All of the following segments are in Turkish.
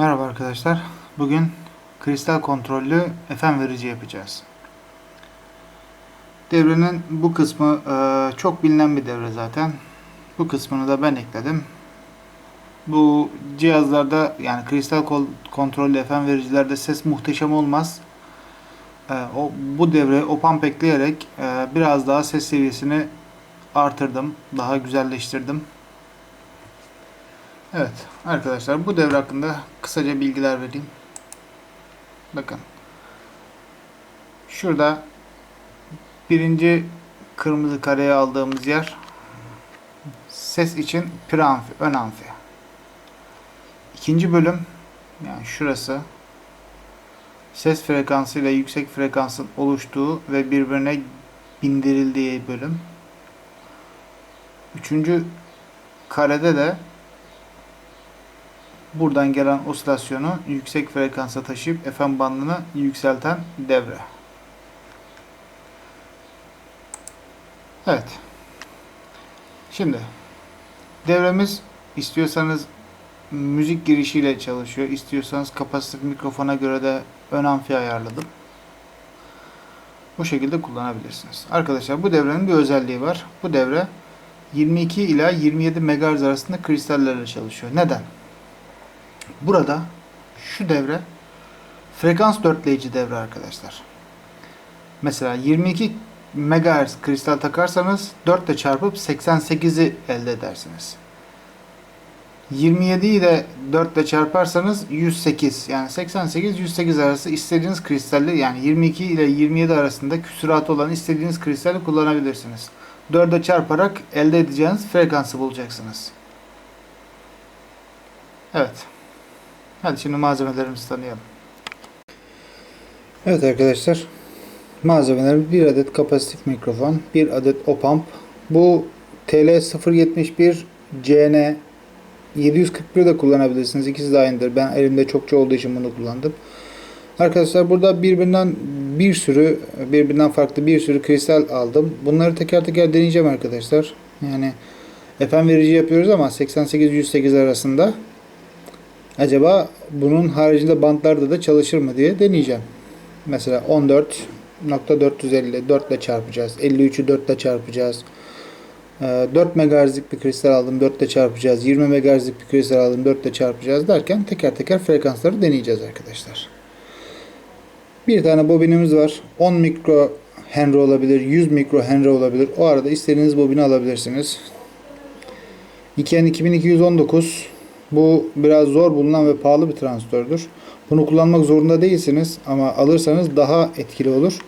Merhaba arkadaşlar. Bugün kristal kontrollü FM verici yapacağız. Devrenin bu kısmı e, çok bilinen bir devre zaten. Bu kısmını da ben ekledim. Bu cihazlarda yani kristal kontrollü FM vericilerde ses muhteşem olmaz. E, o bu devre o pump ekleyerek e, biraz daha ses seviyesini artırdım. Daha güzelleştirdim. Evet arkadaşlar bu devre hakkında kısaca bilgiler vereyim. Bakın. Şurada birinci kırmızı kareye aldığımız yer ses için preamfi, ön amfi. İkinci bölüm yani şurası ses frekansı ile yüksek frekansın oluştuğu ve birbirine bindirildiği bölüm. Üçüncü karede de buradan gelen osilasyonu yüksek frekansa taşıyıp FM bandını yükselten devre. Evet. Şimdi devremiz istiyorsanız müzik girişiyle çalışıyor. İstiyorsanız kapasitif mikrofona göre de ön amfi ayarladım. Bu şekilde kullanabilirsiniz. Arkadaşlar bu devrenin bir özelliği var. Bu devre 22 ila 27 MHz arasında kristallerle çalışıyor. Neden? Burada şu devre frekans dörtleyici devre arkadaşlar. Mesela 22 MHz kristal takarsanız 4 ile çarpıp 88'i elde edersiniz. 27'yi de 4 ile çarparsanız 108 yani 88 108 arası istediğiniz kristalli yani 22 ile 27 arasında küsuratı olan istediğiniz kristali kullanabilirsiniz. 4'e çarparak elde edeceğiniz frekansı bulacaksınız. Evet. Hadi şimdi malzemelerimizi tanıyalım. Evet arkadaşlar. Malzemelerimiz bir adet kapasitif mikrofon, bir adet opamp. Bu TL071 CN 741 de kullanabilirsiniz. İkisi de aynıdır. Ben elimde çokça olduğu için bunu kullandım. Arkadaşlar burada birbirinden bir sürü, birbirinden farklı bir sürü kristal aldım. Bunları teker teker deneyeceğim arkadaşlar. Yani FM verici yapıyoruz ama 88-108 arasında. Acaba bunun haricinde bantlarda da çalışır mı diye deneyeceğim. Mesela 14.450 4 ile çarpacağız. 53'ü 4 ile çarpacağız. 4 MHz'lik bir kristal aldım 4 ile çarpacağız. 20 MHz'lik bir kristal aldım 4 ile çarpacağız derken teker teker frekansları deneyeceğiz arkadaşlar. Bir tane bobinimiz var. 10 mikro Henry olabilir, 100 mikro Henry olabilir. O arada istediğiniz bobini alabilirsiniz. Iken 2219 bu biraz zor bulunan ve pahalı bir transistördür. Bunu kullanmak zorunda değilsiniz ama alırsanız daha etkili olur.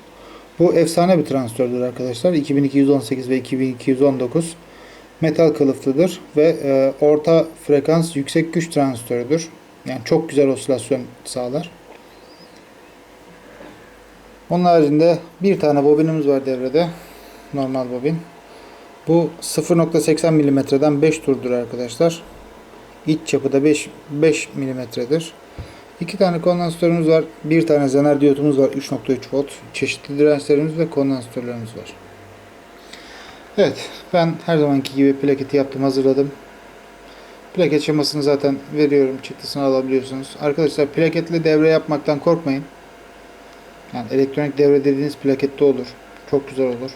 Bu efsane bir transistördür arkadaşlar. 2218 ve 2219 metal kılıflıdır ve e, orta frekans yüksek güç transistörüdür. Yani çok güzel osilasyon sağlar. Onun haricinde bir tane bobinimiz var devrede. Normal bobin. Bu 0.80 mm'den 5 turdur arkadaşlar. İç çapı da 5, 5 mm'dir. İki tane kondansatörümüz var. Bir tane zener diyotumuz var. 3.3 volt. Çeşitli dirençlerimiz ve kondansatörlerimiz var. Evet. Ben her zamanki gibi plaketi yaptım. Hazırladım. Plaket şemasını zaten veriyorum. Çıktısını alabiliyorsunuz. Arkadaşlar plaketle devre yapmaktan korkmayın. Yani elektronik devre dediğiniz plakette olur. Çok güzel olur.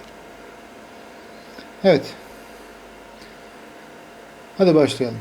Evet. Hadi başlayalım.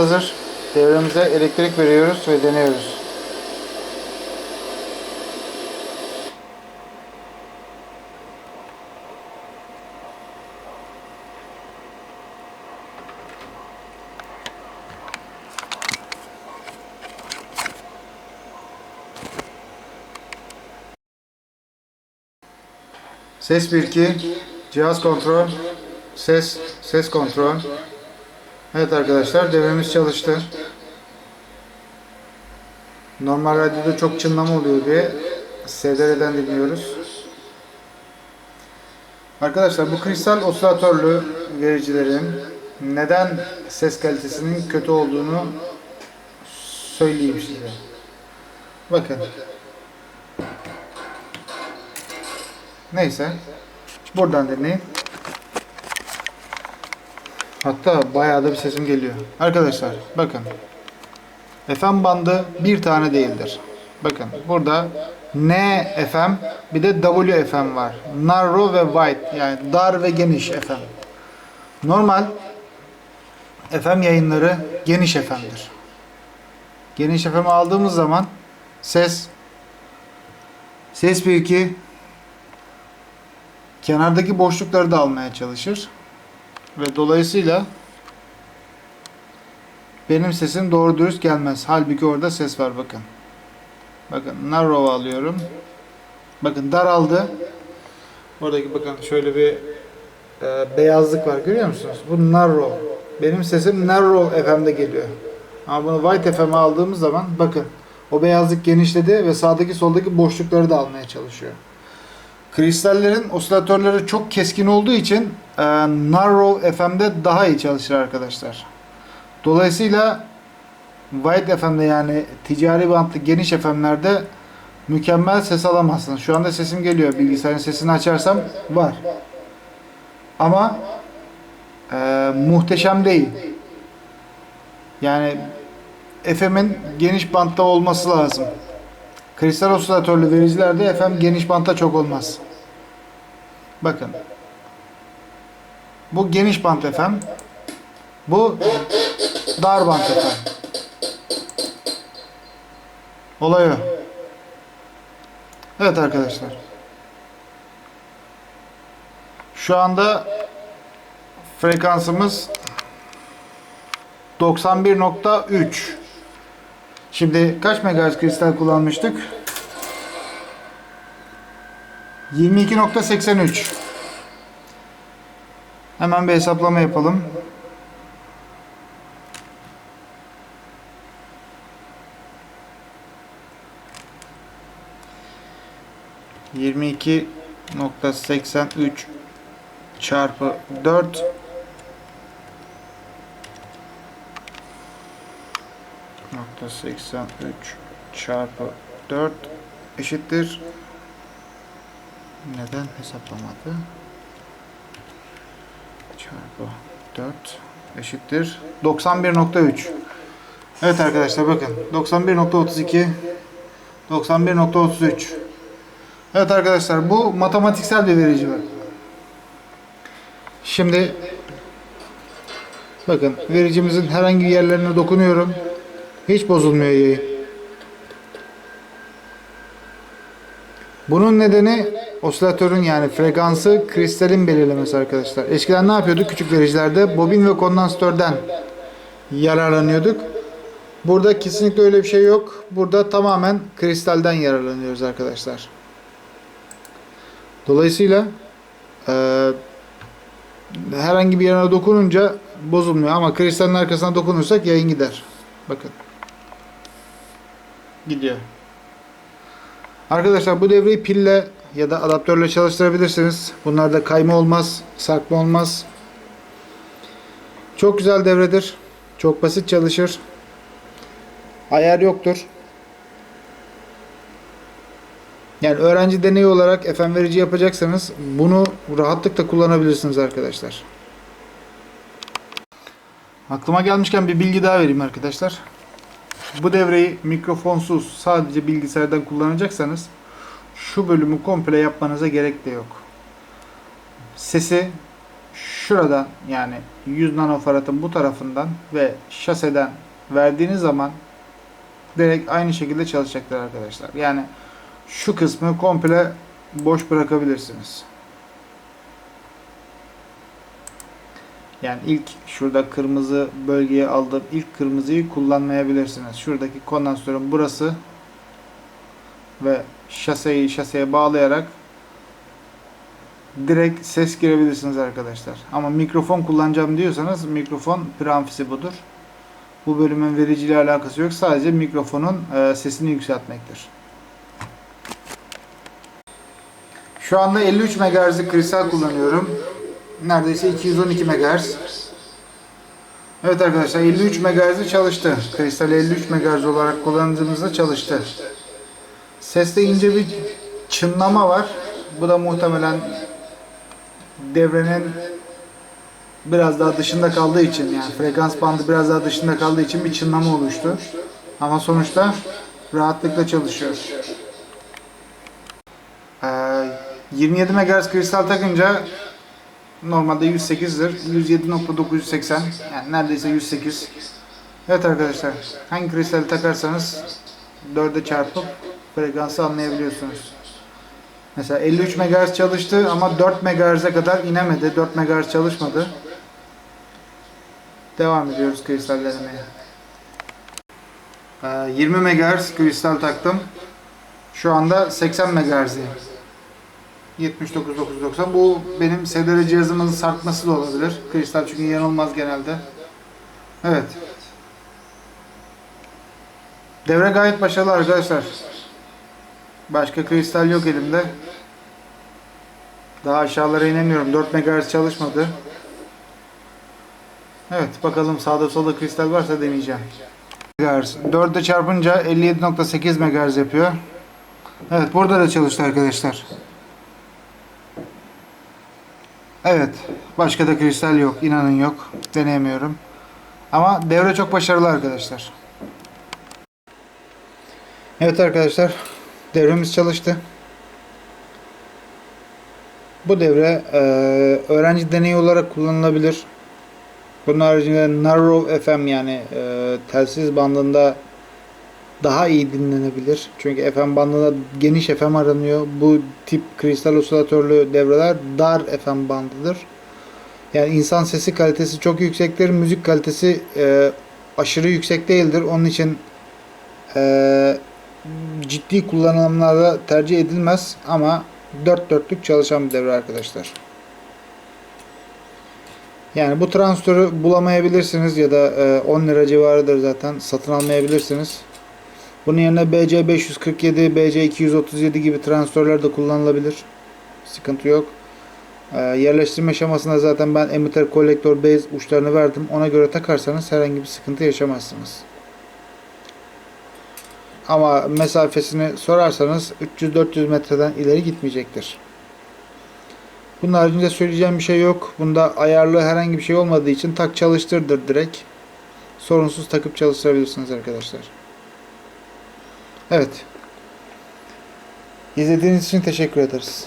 Hazır. Devremize elektrik veriyoruz ve deniyoruz. Ses 1-2, cihaz kontrol, ses, ses kontrol. Evet arkadaşlar devremiz çalıştı. Normal radyoda çok çınlama oluyor diye SDR'den dinliyoruz. Arkadaşlar bu kristal osilatörlü vericilerin neden ses kalitesinin kötü olduğunu söyleyeyim size. Bakın. Neyse. Buradan dinleyin. Hatta bayağı da bir sesim geliyor. Arkadaşlar bakın. FM bandı bir tane değildir. Bakın burada N FM bir de W FM var. Narrow ve wide yani dar ve geniş FM. Normal FM yayınları geniş FM'dir. Geniş FM aldığımız zaman ses ses büyük kenardaki boşlukları da almaya çalışır. Ve dolayısıyla benim sesim doğru dürüst gelmez. Halbuki orada ses var bakın. Bakın narrow alıyorum. Bakın daraldı. Oradaki bakın şöyle bir e, beyazlık var görüyor musunuz? Bu narrow. Benim sesim narrow FM'de geliyor. Ama bunu white FM'e aldığımız zaman bakın o beyazlık genişledi ve sağdaki soldaki boşlukları da almaya çalışıyor. Kristallerin osilatörleri çok keskin olduğu için e, Narrow FM'de daha iyi çalışır arkadaşlar. Dolayısıyla Wide FM'de yani ticari bantlı geniş FM'lerde mükemmel ses alamazsınız. Şu anda sesim geliyor. Bilgisayarın sesini açarsam var. Ama e, muhteşem değil. Yani FM'in geniş bantta olması lazım. Kristal osilatörlü vericilerde FM geniş bantta çok olmaz. Bakın. Bu geniş bant FM. Bu dar bant FM. Olay o. Evet arkadaşlar. Şu anda frekansımız 91.3 Şimdi kaç megahertz kristal kullanmıştık? 22.83 Hemen bir hesaplama yapalım. Yirmi iki nokta seksen üç çarpı dört nokta seksen üç çarpı dört eşittir. Neden hesaplamadı? Çarpı 4 eşittir. 91.3 Evet arkadaşlar bakın. 91.32 91.33 Evet arkadaşlar bu matematiksel bir verici var. Şimdi bakın vericimizin herhangi yerlerine dokunuyorum. Hiç bozulmuyor yayın. Bunun nedeni osilatörün yani frekansı kristalin belirlemesi arkadaşlar. Eskiden ne yapıyorduk? Küçük vericilerde bobin ve kondansatörden yararlanıyorduk. Burada kesinlikle öyle bir şey yok. Burada tamamen kristalden yararlanıyoruz arkadaşlar. Dolayısıyla e, herhangi bir yerine dokununca bozulmuyor ama kristalin arkasına dokunursak yayın gider. Bakın. Gidiyor. Arkadaşlar bu devreyi pille ya da adaptörle çalıştırabilirsiniz. Bunlarda kayma olmaz, sarkma olmaz. Çok güzel devredir. Çok basit çalışır. Ayar yoktur. Yani öğrenci deneyi olarak FM verici yapacaksanız bunu rahatlıkla kullanabilirsiniz arkadaşlar. Aklıma gelmişken bir bilgi daha vereyim arkadaşlar. Bu devreyi mikrofonsuz sadece bilgisayardan kullanacaksanız şu bölümü komple yapmanıza gerek de yok. Sesi şuradan yani 100 nanofaradın bu tarafından ve şaseden verdiğiniz zaman direkt aynı şekilde çalışacaklar arkadaşlar. Yani şu kısmı komple boş bırakabilirsiniz. Yani ilk şurada kırmızı bölgeye aldığım ilk kırmızıyı kullanmayabilirsiniz. Şuradaki kondansatörün burası ve şaseyi şaseye bağlayarak direkt ses girebilirsiniz arkadaşlar. Ama mikrofon kullanacağım diyorsanız mikrofon preamfisi budur. Bu bölümün vericiyle alakası yok. Sadece mikrofonun e, sesini yükseltmektir. Şu anda 53 MHz'lik kristal kullanıyorum. Neredeyse 212 MHz. Evet arkadaşlar 53 MHz'i çalıştı. Kristal 53 MHz olarak kullandığımızda çalıştı. Seste ince bir çınlama var. Bu da muhtemelen devrenin biraz daha dışında kaldığı için yani frekans bandı biraz daha dışında kaldığı için bir çınlama oluştu. Ama sonuçta rahatlıkla çalışıyor. Ee, 27 MHz kristal takınca normalde 108'dir. 107.980 yani neredeyse 108. Evet arkadaşlar hangi kristali takarsanız 4'e çarpıp frekansı anlayabiliyorsunuz. Mesela 53 MHz çalıştı ama 4 MHz'e kadar inemedi. 4 MHz çalışmadı. Devam ediyoruz kristal denemeye. Ee, 20 MHz kristal taktım. Şu anda 80 MHz'deyim. 79.990. Bu benim SDR cihazımın sarkması da olabilir. Kristal çünkü yanılmaz genelde. Evet. Devre gayet başarılı arkadaşlar. Başka kristal yok elimde. Daha aşağılara inemiyorum. 4 MHz çalışmadı. Evet bakalım sağda solda kristal varsa deneyeceğim. MHz. 4'e çarpınca 57.8 MHz yapıyor. Evet burada da çalıştı arkadaşlar. Evet. Başka da kristal yok. İnanın yok. Deneyemiyorum. Ama devre çok başarılı arkadaşlar. Evet arkadaşlar. Devremiz çalıştı. Bu devre e, öğrenci deneyi olarak kullanılabilir. Bunun haricinde Narrow FM yani e, telsiz bandında daha iyi dinlenebilir. Çünkü FM bandında geniş FM aranıyor. Bu tip kristal osilatörlü devreler dar FM bandıdır. Yani insan sesi kalitesi çok yüksektir. Müzik kalitesi e, aşırı yüksek değildir. Onun için e, ciddi kullanımlarda tercih edilmez ama dört dörtlük çalışan bir devre arkadaşlar. Yani bu transistörü bulamayabilirsiniz ya da e, 10 lira civarıdır zaten satın almayabilirsiniz. Bunun yerine BC547, BC237 gibi transistörler de kullanılabilir. Sıkıntı yok. Ee, yerleştirme aşamasında zaten ben emitter kolektör base uçlarını verdim. Ona göre takarsanız herhangi bir sıkıntı yaşamazsınız. Ama mesafesini sorarsanız 300-400 metreden ileri gitmeyecektir. Bunun haricinde söyleyeceğim bir şey yok. Bunda ayarlı herhangi bir şey olmadığı için tak çalıştırdır direkt. Sorunsuz takıp çalıştırabilirsiniz arkadaşlar. Evet. İzlediğiniz için teşekkür ederiz.